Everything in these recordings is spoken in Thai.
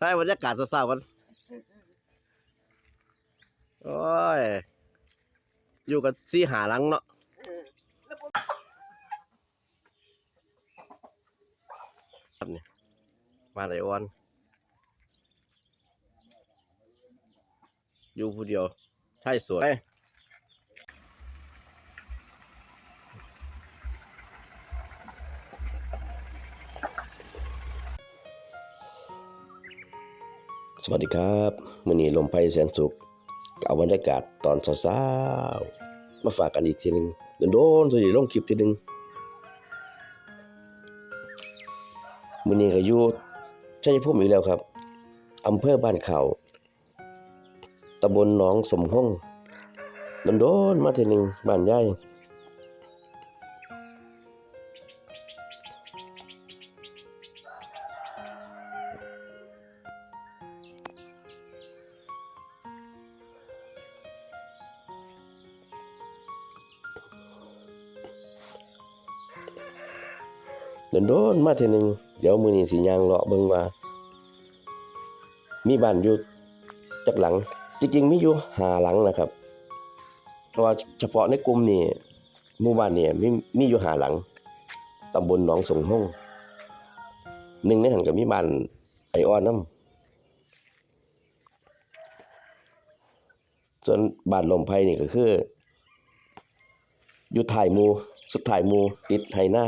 ถ่ายบรรยากาศเศร้าๆกัน โอ้ย อยู่กันซีหาหลังเนาะครับนี่มาไหนวันอยู่ผู้เดียวใช่สวย สวัสดีครับมื่อนี้ลมไพ่แสนสุขเอาบรรยากาศตอนเช้าๆมาฝากกันอีกทีหนึ่งโดนๆสิลงคลิปทีหนึ่งมื่อนี้ก็อยู่ชัยภูมิอีกแล้วครับอำเภอบ้านเขาตำบลหนองสมห้องโดนๆมาทีหนึ่งบ้านยาย โดนมาทีหนึงเดี๋ยวมือนี้สิยางเลาะเบิ่งว่า มีบ้านอยู่จักหลัง จริงๆมีอยู่หาหลังนะครับเพราะว่าเฉพาะในกลุ่มนี่หมู่บ้านเนี่ยมีมีอยู่หาหลังตำบลหนองสงห้องหนึ่งในหันก็มีบ้านไอออนนํส่วนบ้านลมไผ่นี่ก็คือ อยู่ท้ายมูสุดท้ายมูติดไหน้า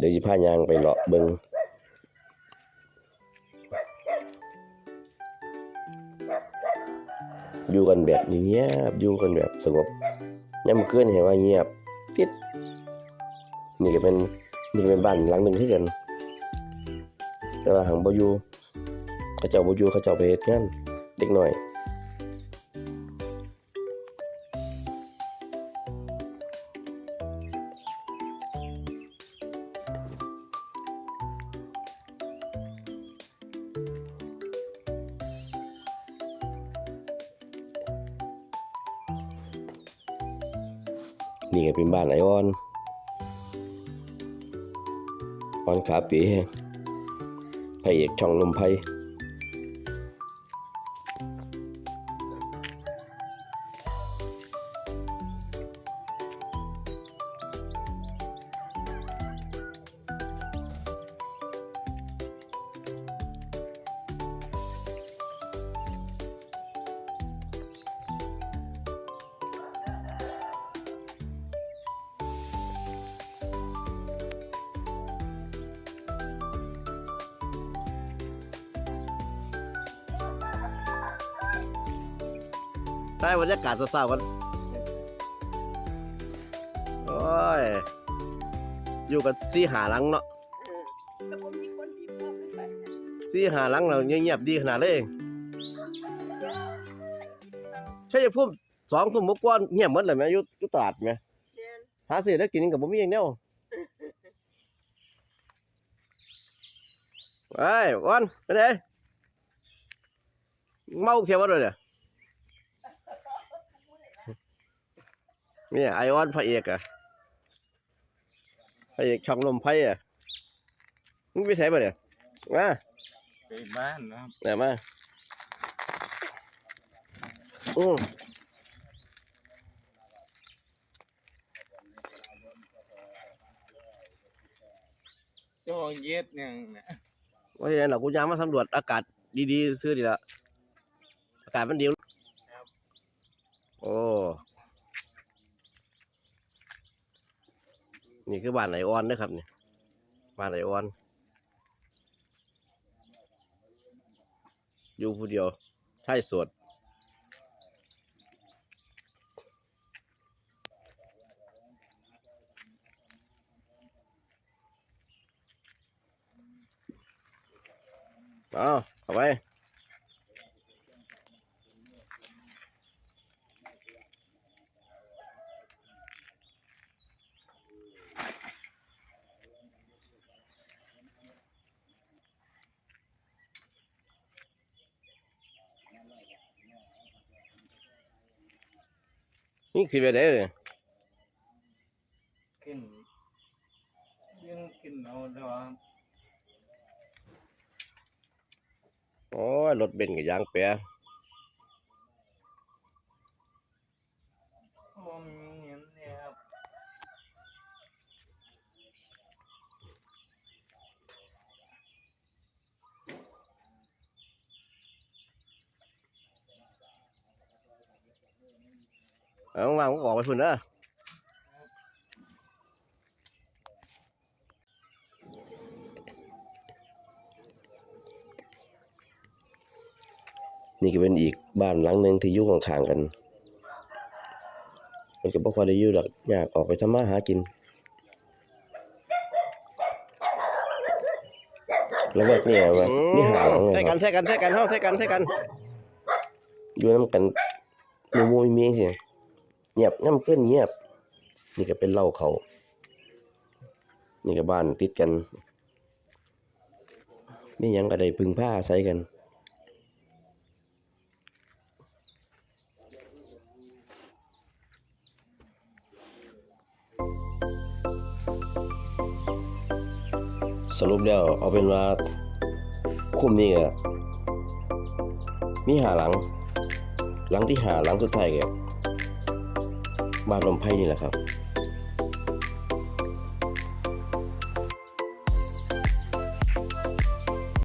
เดี๋ยวสิพายางไปเลาะเบิงอยู่กันแบบเงียบอยู่กันแบบสงบย่ำเกินเห็นว่าเงียบ ติด นี่ก็เป็นนี่ก็เป็นบ้านหลังหนึ่งที่กัน แต่ว่าหังบ่อยู่เขาเจ้าบ่อยู่เขาเจ้าไปเฮ็ดงานเด็กหน้อย นี่ก็เป็นบ้านไอออนออนขาเปีพระเอกช่องลมไพ ถ่ายบรรยากาศเศร้าๆกันโอ้ย อยู่กันสีหาหลังเนาะแล้วผมมีคนที่พ่อไม่ไปสีหาหลังเราเงียบๆดีขนาดเลยใช่จะพูดสองทุ่มเมื่อก่อนเงียบหมดเลยไหมอยุยุตลาดไหมเรียนหาซื้อได้กินกับผมมีอย่างเดียวไอ้ยก้อนไปไหนเมาเสียวะเลยเนี่ย เนี่ยไอออนพระเอกอะพระเอกช่องลมไพ่อะมึงไปใส่ปะเนี่ยมาไปบ้านนะครับไหนมาอืมโจเย็ดยังนะว่าอย่างนั้นหรอกกูยามมาสำรวจอากาศดีๆซื้อดีละอากาศมันดีโอ้ นี่คือบ้านไหนออนนะครับเนี่ยบ้านไหนออน อยู่ผู้เดียวใช่สวดเอาเข้าไป นี่คือแบบไหนเลยขึ้นยังขึ้นเอาแล้วครับอ๋อรถเบนซ์กับยางแปร ผมเห็นเนี่ยครับ เอาว่างๆก็ออกไปพุ่นเด้อนี่ก็เป็นอีกบ้านหลังหนึ่งที่อยู่ข้างๆกัน มันก็บ่ค่อยได้อยู่ดอกอยากออกไปทำมาหากิน แล้วแบบนี้ว่านี่หาหลังเลยใช่คกัรันบใช่กันใช่กันเฮาใช่กันใช่กัน อยู่น้ำกันหมูมูมีเมียงสิ เงียบย่ำขึ้นเงียบ นี่ก็เป็นเล้าเขา นี่ก็บ้านติดกันมีหยังก็ได้พึ่งผ้าอาศัยกันสรุปแล้วเอาเป็นว่าคุ้มนี่ก็มีหาหลัง หลังที่หาหลังสุดท้ายก็ บาลมไผ่นี่แหละครับ